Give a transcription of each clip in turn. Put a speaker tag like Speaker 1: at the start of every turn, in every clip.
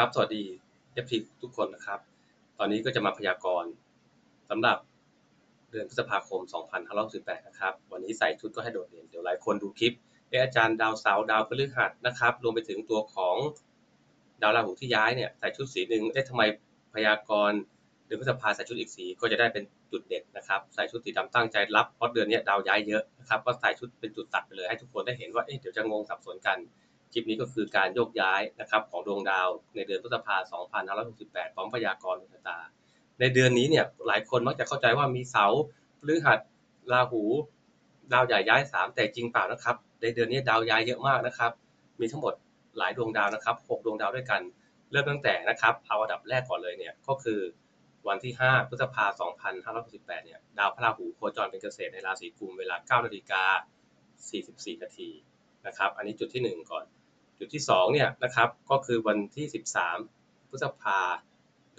Speaker 1: ครับ สวัสดีเอฟทีทุกคนนะครับ ตอนนี้ก็จะมาพยากรณ์สำหรับเดือนพฤษภาคม 2518นะครับ วันนี้ใส่ชุดก็ให้โดดเด่น เดี๋ยวหลายคนดูคลิปเอออาจารย์ดาวเสาร์ดาวพฤหัสนะครับ รวมไปถึงตัวของดาวราหูที่ย้ายเนี่ยใส่ชุดสีหนึ่งเอ๊ะทำไมพยากรณ์เดือนพฤษภาใส่ชุดอีกสีก็จะได้เป็นจุดเด่นนะครับ ใส่ชุดสีดำตั้งใจรับเพราะเดือนนี้ดาวย้ายเยอะนะครับ ก็ใส่ชุดเป็นจุดตัดไปเลยให้ทุกคนได้เห็นว่าเอ๊ะเดี๋ยวจะงงสับสนกัน คลิปนี้ก็คือการโยกย้ายนะครับของดวงดาวในเดือนพฤษภาคม2568ของพยากรณ์ดวงชะตา ในเดือนนี้เนี่ยหลายคนมักจะเข้าใจว่ามีเสาพฤหัสราหู ดาวใหญ่ย้าย 3 แต่จริงเปล่านะครับ ในเดือนนี้ดาวย้ายเยอะมากนะครับ มีทั้งหมดหลายดวงดาวนะครับ 6 ดวงดาวด้วยกัน เริ่มตั้งแต่นะครับเอาอันดับแรกก่อนเลยเนี่ยก็คือวันที่ 5 พฤษภาคม2568 เนี่ย ดาวพระราหูโคจรเป็นเกษตรในราศีกุม เวลา9นาฬิกา44 นาทีนะครับ อันนี้จุดที่ 1 ก่อน จุดที่2เนี่ยนะครับก็คือวันที่ 13 พฤษภา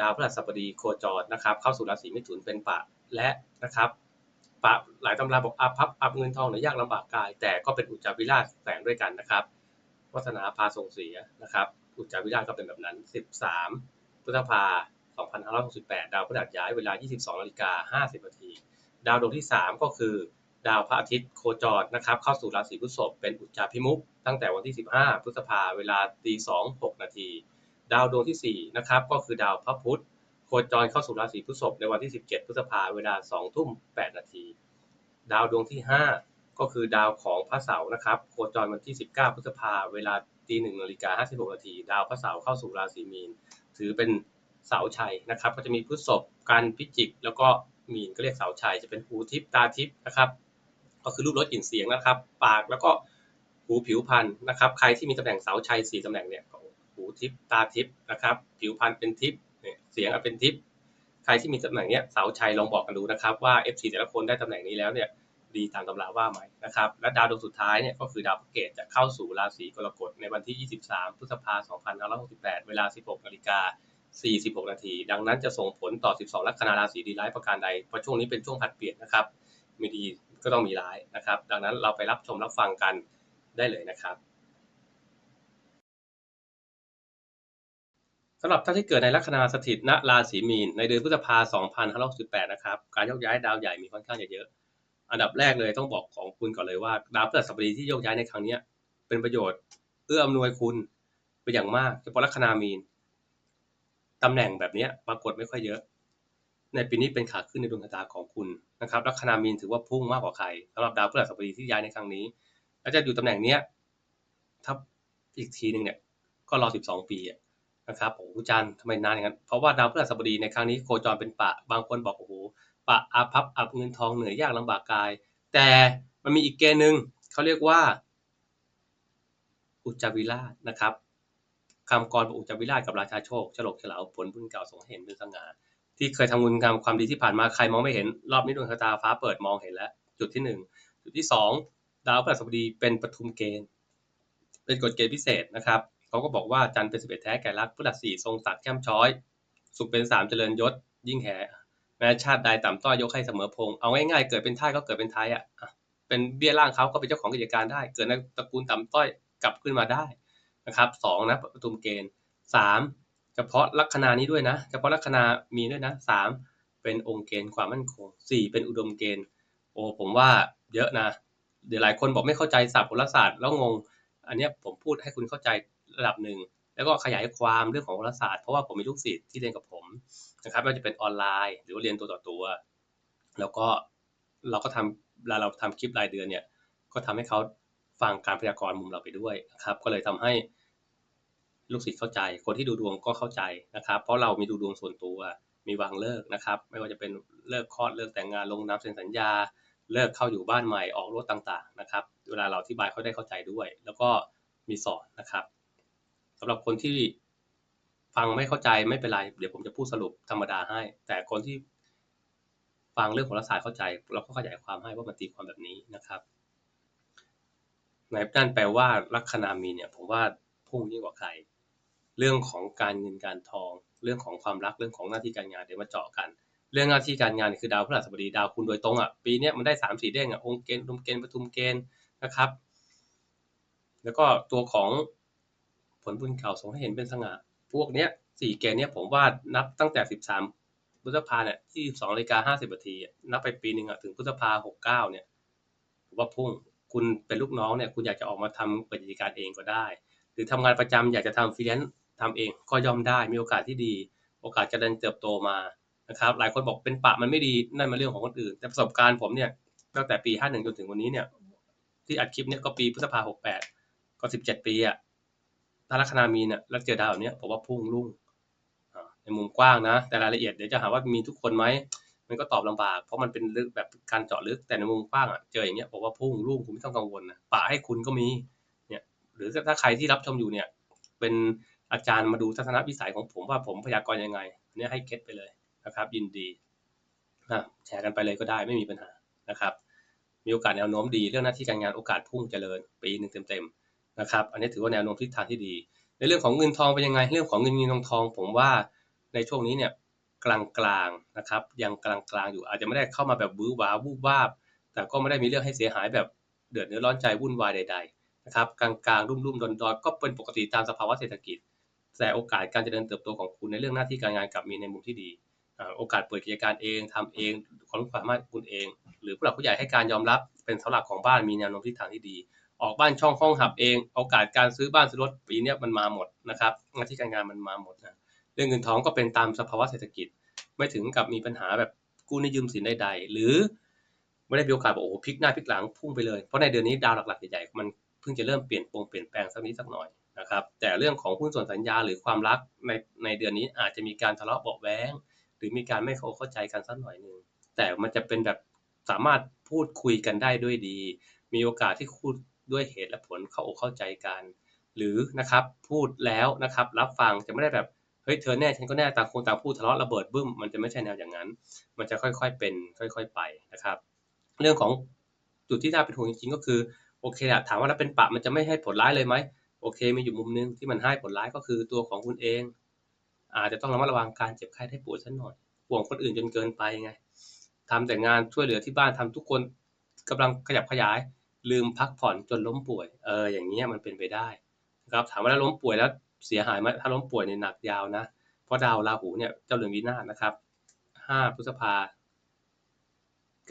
Speaker 1: ดาวพฤหัสบดีโคจรนะครับ เข้าสู่ราศีมิถุนเป็นปะและนะครับปะหลายตำราบอกอัพพับอัพเงินทองหรือยากลำบากกาย แต่ก็เป็นอุจจาวิราชแฝงด้วยกันนะครับวัฒนาพาส่งเสียนะครับ อุจจาวิราชก็เป็นแบบนั้น 13 พฤษภา2568 ดาวพฤหัสย้ายเวลา 22นาฬิกา50นาทีดาวดวงที่ 3 ก็คือ ดาวพระอาทิตย์โคจรนะครับเข้าสู่ราศีพฤษภเป็นอุจจาพิมุขตั้งแต่วันที่ 15 พฤษภาเวลาตี2 6นาทีดาวดวงที่4นะครับก็คือดาวพระพุธโคจรเข้าสู่ราศีพฤษภในวันที่ 17 พฤษภาเวลา2ทุ่ม8นาทีดาวดวงที่ 5 ก็คือดาวของพระเสาร์นะครับโคจรวันที่ 19 พฤษภาเวลาตี1นาฬิกา56นาทีดาวพระเสาร์เข้าสู่ราศีมีน ถือเป็นเสาชัยนะครับ ก็จะมีพฤษภกันพิจิก แล้วก็มีนก็เรียกเสาชัยจะเป็นหูทิพตาทิพนะครับ ก็คือรูปรสกลิ่นเสียงนะครับ ปากแล้วก็หูผิวพรรณนะครับ ใครที่มีตำแหน่งเสาชัยสี่ตำแหน่งเนี่ยหูทิพตาทิพนะครับ ผิวพรรณเป็นทิพเนี่ยเสียงเป็นทิพใครที่มีตำแหน่งเนี้ยเสาชัยลองบอกกันดูนะครับว่า F4 แต่ละคนได้ตำแหน่งนี้แล้วเนี่ยดีตามตำราว่าไหมนะครับ และดาวดวงสุดท้ายเนี่ยก็คือดาวพระเกตจะเข้าสู่ราศีกรกฎในวันที่ 23 พฤษภาคม 2568 เวลา 16นาฬิกา46 นาที ดังนั้นจะส่งผลต่อ 12 ลัคนาราศีดีร้ายประการใด เพราะช่วงนี้เป็นช่วงผัดเปลี่ยนนะครับ มีดี ก็ต้องมีร้ายนะครับ ดังนั้นเราไปรับชมรับฟังกันได้เลยนะครับสำหรับท่านที่เกิดในลัคนาสถิตณราศีมีนในเดือนพฤษภาคม2568นะครับการโยกย้ายดาวใหญ่มีค่อนข้างจะเยอะ อันดับแรกเลยต้องบอกของคุณก่อนเลยว่าดาวพฤหัสบดีที่โยกย้ายในครั้งนี้เป็นประโยชน์เอื้ออำนวยคุณเป็นอย่างมากเฉพาะลัคนามีนตำแหน่งแบบนี้ปรากฏไม่ค่อยเยอะ ในปีนี้เป็นขาขึ้นในดวงชะตาของคุณนะครับลัคนามีนถือว่าพุ่งมากกว่าใครสำหรับดาวพฤหัสบดีที่ย้ายในครั้งนี้ แล้วจะอยู่ตำแหน่งเนี้ยถ้าอีกทีหนึ่งเนี่ยก็รอ 12 ปีนะครับโอ้โหจันทำไมนานอย่างนั้น เพราะว่าดาวพฤหัสบดีในครั้งนี้โคจรเป็นปะ บางคนบอกโอ้โหปะอาพับอับเงินทองเหนื่อยยากลำบากกาย แต่มันมีอีกเกณฑ์หนึ่งเขาเรียกว่า อุจจาวิราชนะครับคำกรอุจจาวิราชกับราชาโชคฉลกฉลาวผลบุญเก่าสงเห็นเป็นสง่า ที่เคยทำบุญทำความดีที่ผ่านมาใครมองไม่เห็น รอบนี้ดวงชะตาฟ้าเปิดมองเห็นแล้ว จุดที่หนึ่งจุดที่สองดาวพฤหัสบดีเป็นปทุมเกณฑ์ เป็นกฎเกณฑ์พิเศษนะครับเขาก็บอกว่าจันทร์เป็นสิบเอ็ดแท้แก่รักพฤหัสสี่ทรงศักดิ์แก้มช้อย สุขเป็นสามเจริญยศ ยิ่งแห่แม้ชาติใดต่ำต้อยยกให้เสมอพงเอาง่ายๆเกิดเป็นท้ายก็เกิดเป็นไทยอะเป็นเบี้ยล่างเขาก็เป็นเจ้าของกิจการได้ เกิดในตระกูลต่ำต้อยกลับขึ้นมาได้นะครับสองนะปทุมเกณฑ์สาม เฉพาะลัคนานี้ด้วยนะเฉพาะลัคนามีด้วยนะสามเป็นองค์เกณฑ์ความมั่นคงสี่เป็นอุดมเกณฑ์ โอ้ผมว่าเยอะนะ เดี๋ยวหลายคนบอกไม่เข้าใจศัพท์โหราศาสตร์แล้วงง อันนี้ผมพูดให้คุณเข้าใจระดับหนึ่งแล้วก็ขยายความเรื่องของโหราศาสตร์เพราะว่าผมมีลูกศิษย์ที่เรียนกับผมนะครับไม่ว่าจะเป็นออนไลน์ หรือว่าเรียนตัวต่อตัว แล้วก็เราก็ทำเวลาเราทำคลิปรายเดือนเนี่ยก็ทำให้เขาฟังการพยากรณ์มุมเราไปด้วยนะครับ ก็เลยทำให้ ลูกศิษย์เข้าใจ คนที่ดูดวงก็เข้าใจนะครับ เพราะเรามีดูดวงส่วนตัวมีวางเลิกนะครับ ไม่ว่าจะเป็นเลิกคลอดเลิกแต่งงานลงนามเซ็นสัญญา เลิกเข้าอยู่บ้านใหม่ออกรถต่างๆนะครับ เวลาเราอธิบายเขาได้เข้าใจด้วย แล้วก็มีสอนนะครับสำหรับคนที่ฟังไม่เข้าใจไม่เป็นไร เดี๋ยวผมจะพูดสรุปธรรมดาให้ แต่คนที่ฟังเรื่องของรัศาสตร์เข้าใจ เราก็ขยายความให้ว่ามันตีความแบบนี้นะครับในนั่นแปลว่าลัคนามีเนี่ยผมว่าพุ่งยิ่งกว่าใคร เรื่องของการเงินการทอง เรื่องของความรักเรื่องของหน้าที่การงานเดี๋ยวมาเจาะกัน เรื่องหน้าที่การงานคือดาวพฤหัสบดีดาวคุณโดยตรงอะปีนี้มันได้สามสี่เด้งอะองค์เกณฑ์รุมเกณฑ์ปทุมเกณฑ์นะครับ แล้วก็ตัวของผลบุญเก่าส่งให้เห็นเป็นสง่าพวกเนี้ยสี่เกณฑ์เนี้ยผมว่านับตั้งแต่สิบสามพฤษภาเนี่ยที่สองนาฬิกาห้าสิบนาทีนับไปปีหนึ่งอะถึงพฤษภาหกเก้าเนี่ยผมว่าพุ่งคุณเป็นลูกน้องเนี่ยคุณอยากจะออกมาทำกิจการเองก็ได้ หรือทำงานประจำอยากจะทำฟรีแลนซ์ ทำเองก็ย่อมได้มีโอกาสที่ดี โอกาสจะเดินเติบโตมานะครับ หลายคนบอกเป็นปะมันไม่ดีนั่นมันเรื่องของคนอื่น แต่ประสบการณ์ผมเนี่ยตั้งแต่ปีห้าหนึ่งจนถึงวันนี้เนี่ย ที่อัดคลิปเนี่ยก็ปีพฤษภาหกแปดก็สิบเจ็ดปีอะถ้าลัคนามีเนี่ยแล้วเจอดาวแบบเนี้ยผมว่าพุ่งรุ่งในมุมกว้างนะ แต่รายละเอียดเดี๋ยวจะหาว่ามีทุกคนไหมมันก็ตอบลำบากเพราะมันเป็นลึกแบบการเจาะลึกแต่ในมุมกว้างอะเจออย่างเงี้ยผมว่าพุ่งรุ่งคุณไม่ต้องกังวลนะปะให้คุณก็มีเนี่ยหรือถ้าใครที่รับชมอยู่เนี่ยเป็น อาจารย์มาดูทัศนวิสัยของผมว่าผมพยากรณ์ยังไงเนี่ยให้เก็ตไปเลยนะครับ ยินดีนะแชร์กันไปเลยก็ได้ไม่มีปัญหานะครับ มีโอกาสแนวโน้มดีเรื่องหน้าที่การงานโอกาสพุ่งเจริญปีหนึ่งเต็มๆนะครับ อันนี้ถือว่าแนวโน้มทิศทางที่ดี ในเรื่องของเงินทองเป็นยังไงเรื่องของเงินเงินทองทอง ผมว่าในช่วงนี้เนี่ยกลางๆนะครับยังกลางๆอยู่อาจจะไม่ได้เข้ามาแบบบื้อว้าวูบวาบ แต่ก็ไม่ได้มีเรื่องให้เสียหายแบบเดือดเนื้อร้อนใจวุ่นวายใด ๆ นะครับกลางๆรุ่มๆดอนๆก็เป็นปกติตามสภาวะเศรษฐกิจ แต่โอกาสการเจริญเติบโตของคุณในเรื่องหน้าที่การงานกลับมีในมุมที่ดี โอกาสเปิดกิจการเองทำเองความรู้ความสามารถคุณเอง หรือผู้หลักผู้ใหญ่ให้การยอมรับเป็นเสาหลักของบ้านมีแนวโน้มทิศทางที่ดี ออกบ้านช่องห้องหับเอง โอกาสการซื้อบ้านซื้อรถปีนี้มันมาหมดนะครับหน้าที่การงานมันมาหมดนะเรื่องเงินทองก็เป็นตามสภาวะเศรษฐกิจ ไม่ถึงกับมีปัญหาแบบกู้นี้ยืมสินใดๆหรือไม่ได้มีโอกาสบอกโอ้พลิกหน้าพลิกหลังพุ่งไปเลยเพราะในเดือนนี้ดาวหลักๆใหญ่ๆมันเพิ่งจะเริ่มเปลี่ยนปลงเปลี่ยนแปลงสักนิดสักหน่อย นะครับแต่เรื่องของหุ้นส่วนสัญญาหรือความรักในในเดือนนี้อาจจะมีการทะเลาะเบาะแว้งหรือมีการไม่เข้าเข้าใจกันสักหน่อยหนึ่งแต่มันจะเป็นแบบสามารถพูดคุยกันได้ด้วยดี มีโอกาสที่พูดด้วยเหตุและผลเข้าอกเข้าใจกัน หรือนะครับพูดแล้วนะครับรับฟังจะไม่ได้แบบเฮ้ยเธอแน่ฉันก็แน่ต่างคนต่างพูดทะเลาะระเบิดบึ้มมันจะไม่ใช่แนวอย่างนั้น มันจะค่อยๆเป็น ค่อย ๆไปนะครับ เรื่องของจุดที่น่าเป็นห่วงจริงๆก็คือโอเคอะถามว่าแล้วเป็นปะมันจะไม่ให้ผลร้ายเลยไหม โอเคมีอยู่มุมนึงที่มันให้ผลร้ายก็คือตัวของคุณเอง อาจจะต้องระมัดระวังการเจ็บไข้ได้ป่วยสักหน่อยห่วงคนอื่นจนเกินไปไงทำแต่งานช่วยเหลือที่บ้านทำทุกคนกำลังขยับขยาย ลืมพักผ่อนจนล้มป่วยเอออย่างเงี้ยมันเป็นไปได้นะครับถามว่าแล้วล้มป่วยแล้วเสียหายไหมถ้าล้มป่วยเนี่ยหนักยาวนะ เพราะดาวราหูเนี่ยเจ้าเรือนวินาศนะครับ 5 พฤษภา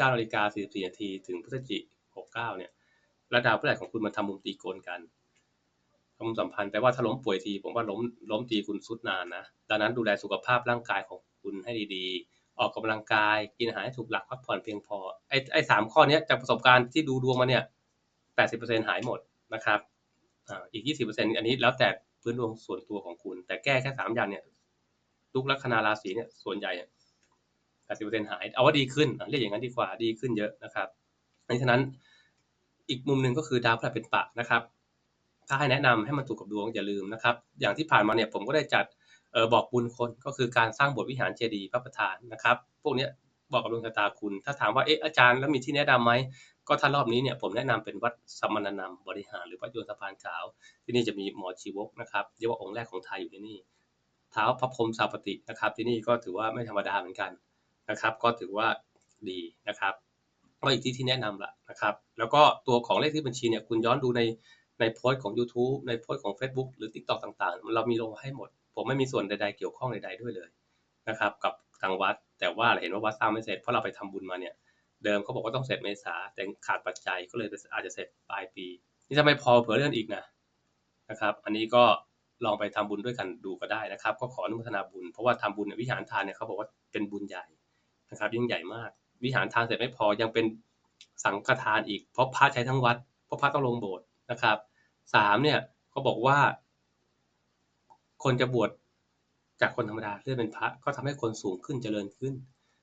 Speaker 1: 9นาฬิกา44นาทีถึงพฤศจิกายน69เนี่ยและดาวพฤหัสของคุณมาทำมุมตีโกนกัน มุมสัมพันธ์แปลว่าถ้าล้มป่วยที ผมว่าล้มล้มตีคุณสุดนานนะ ดังนั้นดูแลสุขภาพร่างกายของคุณให้ดีๆ ออกกำลังกาย กินอาหารให้ถูกหลักพักผ่อนเพียงพอ ไอ้ไอ้สามข้อนี้จากประสบการณ์ที่ดูดวงมาเนี่ย80%หายหมดนะครับอ่าอีก20%อันนี้แล้วแต่พื้นดวงส่วนตัวของคุณ แต่แก้แค่สามอย่างเนี่ยทุกลัคนาราศีเนี่ยส่วนใหญ่แปดสิบเนี่ย80%หาย เอาว่าดีขึ้นเรียกอย่างนั้นดีกว่าดีขึ้นเยอะนะครับดังนั้นอีกมุมหนึ่งก็คือดาวพฤหัสเป็นปะนะครับ ถ้าให้แนะนำให้มันถูกกับดวงอย่าลืมนะครับ อย่างที่ผ่านมาเนี่ยผมก็ได้จัดออบอกบุญคนก็คือการสร้างบสถ์วิหารเจดีย์พระประธานนะครับ พวกเนี้ยบอกกับดวงชะตาคุณ ถ้าถามว่าเอ๊ะอาจารย์แล้วมีที่แนะนำไหมก็ถ้ารอบนี้เนี่ยผมแนะนำเป็นวัดสมณนามบริหารหรือวัดโยนสะพานขาว ที่นี่จะมีหมอชีวกนะครับเรียกว่าองค์แรกของไทยอยู่ที่นี่เท้าพระพรหมสาปตินะครับ ที่นี่ก็ถือว่าไม่ธรรมดาเหมือนกันนะครับ ก็ถือว่าดีนะครับก็อีกที่ที่แนะนำละนะครับ แล้วก็ตัวของเลขที่บัญชีเนี่ยคุณย้อนดูใน ในโพสต์ของ YouTube ในโพสต์ของ Facebook หรือ TikTok ต่างๆ เรามีลงให้หมด ผมไม่มีส่วนใดๆเกี่ยวข้องใดๆด้วยเลยนะครับกับทางวัด แต่ว่าเห็นว่าวัดสร้างไม่เสร็จเพราะเราไปทำบุญมาเนี่ยเดิมเขาบอกว่าต้องเสร็จเมษาแต่ขาดปัจจัยก็เลยอาจจะเสร็จปลายปี นี่ถ้าไม่พอเผื่อเลื่อนอีกนะนะครับ อันนี้ก็ลองไปทำบุญด้วยกันดูก็ได้นะครับ ก็ขออนุโมทนาบุญเพราะว่าทำบุญเนี่ยวิหารทานเนี่ยเขาบอกว่าเป็นบุญใหญ่นะครับ ยิ่งใหญ่มาก วิหารทานเสร็จไม่พอยังเป็นสังฆทานอีกเพราะพระใช้ทั้งวัดเพราะพระต้องลงโบสถ์ นะครับสามเนี่ยเขาบอกว่า คนจะบวชจากคนธรรมดาเลื่อนเป็นพระก็ทำให้คนสูงขึ้นเจริญขึ้น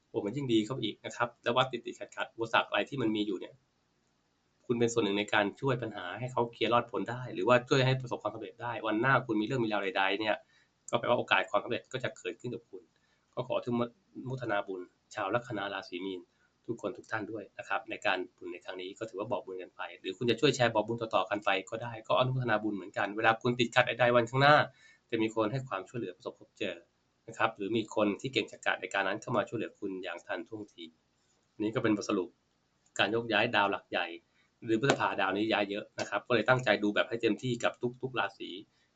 Speaker 1: โอ้มันยิ่งดีเข้าไปอีกนะครับ แล้ววัดติดติดขัดขัดอุปสรรคอะไรที่มันมีอยู่เนี่ย คุณเป็นส่วนหนึ่งในการช่วยปัญหาให้เขาเคลียร์รอดพ้นได้ หรือว่าช่วยให้ประสบความสำเร็จได้ วันหน้าคุณมีเรื่องมีราวใดๆเนี่ย ก็แปลว่าโอกาสความสำเร็จก็จะเกิดขึ้นกับคุณ ก็ขอทุกมุทนาบุญ ชาวลัคนาราศีมีน ทุกคนทุกท่านด้วยนะครับในการบุญในครั้งนี้ก็ถือว่าบอกบุญกันไป หรือคุณจะช่วยแชร์บอกบุญต่อๆกันไปก็ได้ก็อนุโมทนาบุญเหมือนกันเวลาคุณติดขัดใดๆวันข้างหน้า จะมีคนให้ความช่วยเหลือประสบพบเจอนะครับหรือมีคนที่เก่งจาการในการนั้นเข้ามาช่วยเหลือคุณอย่างทันท่วงทีนี้ก็เป็นบทสรุปการยกย้ายดาวหลักใหญ่ หรือพฤษภาดาวนี้ย้ายเยอะนะครับ ก็เลยตั้งใจดูแบบให้เต็มที่กับทุกๆราศี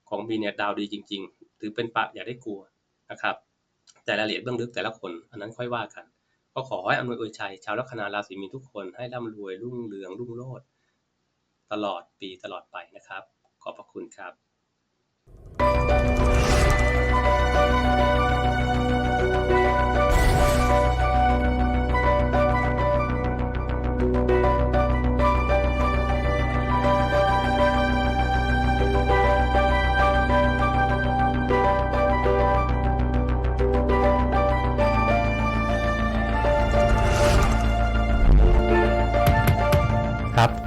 Speaker 1: ของมีเนี่ยดาวดีจริง
Speaker 2: ถือเป็นปะอย่าได้กลัวนะครับแต่รายละเอียดเบื้องลึกแต่ละคนอันนั้นค่อยว่ากัน ก็ขอให้อำนวยอวยชัย ชาวลัคนาราศีมีนทุกคนให้ร่ำรวยรุ่งเรืองรุ่งโรจน์ตลอดปีตลอดไปนะครับ ขอบพระคุณครับ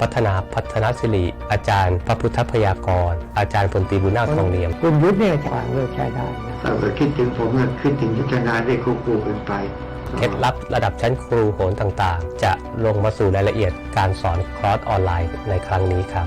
Speaker 1: พัฒนาพัฒนศิริ อาจารย์ พระพุทธพยากร อาจารย์พลตรีบุญนาคทองเนียม
Speaker 3: คุณยุทธเนี่ยจะเลิกใช้ได้นะ
Speaker 4: ถ้าเกิดคิดถึงผมก็คิดถึงยุทธนาได้ควบคู่กันไป
Speaker 1: เคล็ดลับระดับชั้นครูโหรต่างๆ จะลงมาสู่รายละเอียดการสอนคลอร์สออนไลน์ในครั้งนี้ครับ